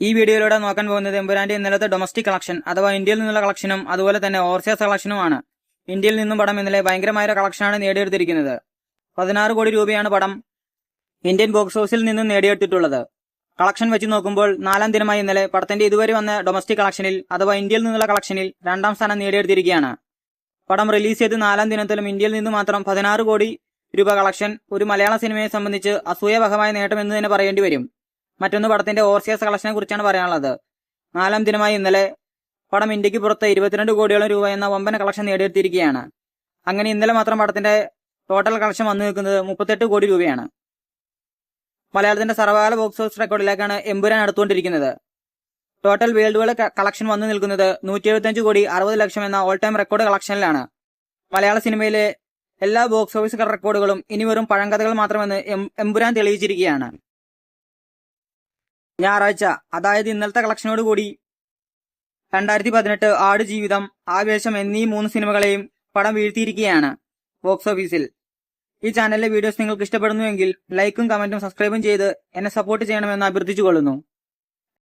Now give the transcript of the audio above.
ഈ വീഡിയോയിലൂടെ നോക്കാൻ പോകുന്നത് എമ്പുരാന്റെ ഇന്നലത്തെ ഡൊമസ്റ്റിക് കളക്ഷൻ അഥവാ ഇന്ത്യയിൽ നിന്നുള്ള കളക്ഷനും അതുപോലെ തന്നെ ഓവർസീസ് കളക്ഷനുമാണ് ഇന്ത്യയിൽ നിന്നും പടം ഇന്നലെ ഭയങ്കരമായ കളക്ഷനാണ് നേടിയെടുത്തിരിക്കുന്നത്. പതിനാറ് കോടി രൂപയാണ് പടം ഇന്ത്യൻ ബോക്സ് ഓഫീസിൽ നിന്നും നേടിയെടുത്തിട്ടുള്ളത്. കളക്ഷൻ വെച്ച് നോക്കുമ്പോൾ നാലാം ദിനമായി ഇന്നലെ പടത്തിന്റെ ഇതുവരെ വന്ന ഡൊമസ്റ്റിക് കളക്ഷനിൽ അഥവാ ഇന്ത്യയിൽ നിന്നുള്ള കളക്ഷനിൽ രണ്ടാം സ്ഥാനം നേടിയെടുത്തിരിക്കുകയാണ്. പടം റിലീസ് ചെയ്ത് നാലാം ദിനത്തിലും ഇന്ത്യയിൽ നിന്ന് മാത്രം പതിനാറ് കോടി രൂപ കളക്ഷൻ ഒരു മലയാള സിനിമയെ സംബന്ധിച്ച് അസൂയവഹമായ നേട്ടം എന്ന് തന്നെ പറയേണ്ടി വരും. മറ്റൊന്ന് പടത്തിന്റെ ഓവർസിയസ് കളക്ഷനെ കുറിച്ചാണ് പറയാനുള്ളത്. നാലാം ദിനമായി ഇന്നലെ പടം ഇന്ത്യയ്ക്ക് പുറത്ത് ഇരുപത്തിരണ്ട് കോടിയോളം രൂപ എന്ന വമ്പന കളക്ഷൻ നേടിയെടുത്തിരിക്കുകയാണ്. അങ്ങനെ ഇന്നലെ മാത്രം പടത്തിന്റെ ടോട്ടൽ കളക്ഷൻ വന്നു നിൽക്കുന്നത് മുപ്പത്തെട്ട് കോടി രൂപയാണ്. മലയാളത്തിന്റെ സർവകാല ബോക്സ് ഓഫീസ് റെക്കോർഡിലേക്കാണ് എമ്പുരാൻ അടുത്തുകൊണ്ടിരിക്കുന്നത്. ടോട്ടൽ വേൾഡ് വൈഡ് കളക്ഷൻ വന്നു നിൽക്കുന്നത് നൂറ്റി എഴുപത്തിയഞ്ച് കോടി അറുപത് ലക്ഷം എന്ന ഓൾ ടൈം റെക്കോർഡ് കളക്ഷനിലാണ്. മലയാള സിനിമയിലെ എല്ലാ ബോക്സ് ഓഫീസ് റെക്കോർഡുകളും ഇനി വെറും പഴങ്കഥകൾ മാത്രമെന്ന് എം- എമ്പുരാൻ തെളിയിച്ചിരിക്കുകയാണ്. ഞായറാഴ്ച അതായത് ഇന്നലത്തെ കളക്ഷനോട് കൂടി രണ്ടായിരത്തി പതിനെട്ട് ആട് ജീവിതം ആവേശം എന്നീ മൂന്ന് സിനിമകളെയും പടം വീഴ്ത്തിയിരിക്കുകയാണ് ബോക്സ് ഓഫീസിൽ ഈ ചാനലിലെ വീഡിയോസ് നിങ്ങൾക്ക് ഇഷ്ടപ്പെടുന്നുവെങ്കിൽ ലൈക്കും കമന്റും സബ്സ്ക്രൈബും ചെയ്ത് എന്നെ സപ്പോർട്ട് ചെയ്യണമെന്ന് അഭ്യർത്ഥിച്ചുകൊള്ളുന്നു.